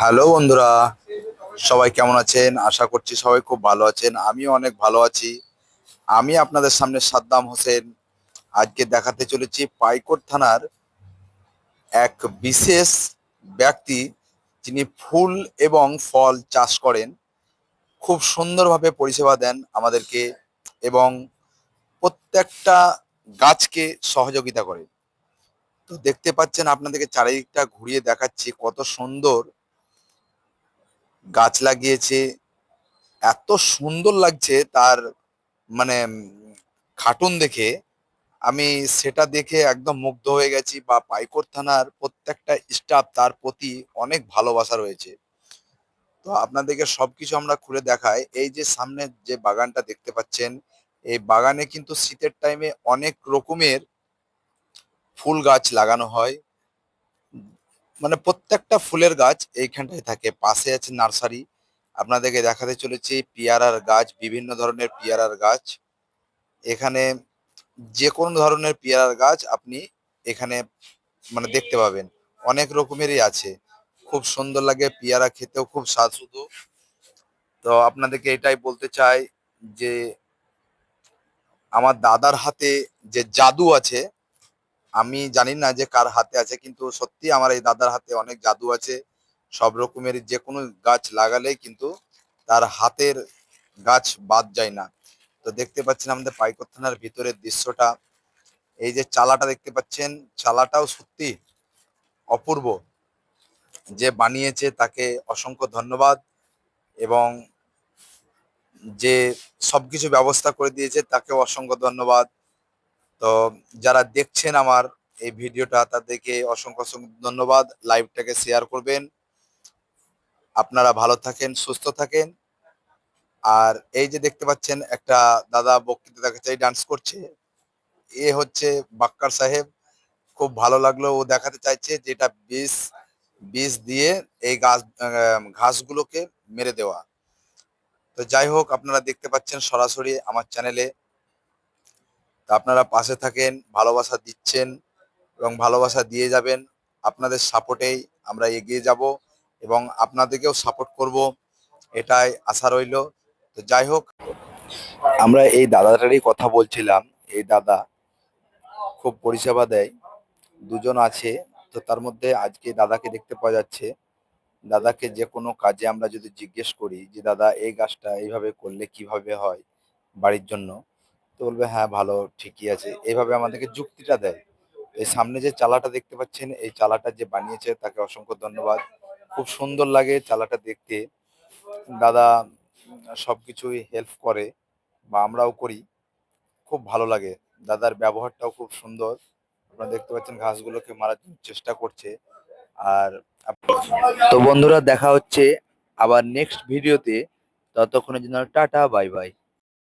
Hello বন্ধুরা, সবাই কেমন আছেন? আশা করছি সবাই খুব ভালো আছেন। আমিও অনেক ভালো আছি। আমি আপনাদের সামনে সাদ্দাম হোসেন। আজকে দেখাতে চলেছি পাইকোট থানার এক বিশেষ ব্যক্তি যিনি ফুল এবং ফল চাষ করেন। খুব সুন্দরভাবে পরিষেবা দেন আমাদেরকে এবং প্রত্যেকটা গাছকে সহযোগিতা করেন। তো দেখতে পাচ্ছেন আপনাদেরকে চারিদিকটা ঘুরিয়ে দেখাচ্ছি কত সুন্দর গাছ লাগিয়েছে। এত সুন্দর লাগছে তার মানে খাটুন দেখে। আমি সেটা দেখে একদম মুগ্ধ হয়ে গেছি বা পাইকোর থানার প্রত্যেকটা স্টাফ তার প্রতি অনেক ভালোবাসা রয়েছে। তো আপনাদেরকে সবকিছু আমরা খুলে দেখাই। এই যে সামনে যে বাগানটা দেখতে পাচ্ছেন, এই বাগানে কিন্তু শীতের টাইমে অনেক রকমের ফুল গাছ লাগানো হয়। মানে প্রত্যেকটা ফুলের গাছ এইখানটায় থাকে। পাশে আছে নার্সারি। আপনাদেরকে দেখাতে চলেছি পিয়ারার গাছ, বিভিন্ন ধরনের পিয়ারার গাছ। এখানে যে কোনো ধরনের পেয়ারার গাছ আপনি এখানে মানে দেখতে পাবেন। অনেক রকমেরই আছে। খুব সুন্দর লাগে পিয়ারা খেতেও, খুব স্বাদ স্বাদসুদু। তো আপনাদেরকে এটাই বলতে চাই যে, আমার দাদার হাতে যে জাদু আছে আমি জানি না যে কার হাতে আছে, কিন্তু সত্যি আমার এই দাদার হাতে অনেক জাদু আছে। সব রকমের যে কোনো গাছ লাগালেই কিন্তু তার হাতের গাছ বাদ যায় না। তো দেখতে পাচ্ছেন আমাদের পাইকর থানার ভিতরের দৃশ্যটা। এই যে চালাটা দেখতে পাচ্ছেন, চালাটাও সত্যি অপূর্ব। যে বানিয়েছে তাকে অসংখ্য ধন্যবাদ এবং যে সবকিছু ব্যবস্থা করে দিয়েছে তাকে অসংখ্য ধন্যবাদ। তো যারা দেখছেন আমার এই ভিডিওটা, তাদেরকে অসংখ্য অসংখ্য ধন্যবাদ। লাইভটাকে শেয়ার করবেন। আপনারা ভালো থাকেন, সুস্থ থাকেন। আর এই যে দেখতে পাচ্ছেন, একটা দাদা বক্তৃতা দেখাচ্ছে ডান্স করছে। এ হচ্ছে বাক্কার সাহেব। খুব ভালো লাগল ও দেখাতে চাইছে যেটা বিষ বিষ দিয়ে এই গাছ ঘাসগুলোকে মেরে দেওয়া। তো যাই হোক, আপনারা দেখতে পাচ্ছেন সরাসরি আমার চ্যানেলে তা আপনারা পাশে থাকেন, ভালোবাসা দিচ্ছেন এবং ভালোবাসা দিয়ে যাবেন। আপনাদের সাপোর্টেই আমরা এগিয়ে যাব এবং আপনাদেরকেও সাপোর্ট করব, এটাই আশা রইল। তো যাই হোক, আমরা এই দাদাটারই কথা বলছিলাম, এই দাদা খুব পরিষেবা দেয়, দুজন আছে, তো তার মধ্যে আজকে দাদাকে দেখতে পাওয়া যাচ্ছে। দাদাকে যে কোনো কাজে আমরা যদি জিজ্ঞেস করি যে, দাদা, এই গাছটা এইভাবে করলে কীভাবে হয় বাড়ির জন্য? তো বলবে হ্যাঁ ভালো ঠিকই আছে। এইভাবে আমাদেরকে যুক্তিটা দেয়। এই সামনে যে চালাটা দেখতে পাচ্ছেন এই চালাটা যে বানিয়েছে তাকে অসংখ্য ধন্যবাদ। খুব সুন্দর লাগে চালাটা দেখতে। দাদা উম, সবকিছুই হেল্প করে বা আমরাও করি। খুব ভালো লাগে। দাদার ব্যবহারটাও খুব সুন্দর। আপনারা দেখতে পাচ্ছেন ঘাসগুলোকে মারার চেষ্টা করছে। আর তো বন্ধুরা দেখা হচ্ছে আবার নেক্সট ভিডিওতে ততক্ষণের জন্য টাটা বাই বাই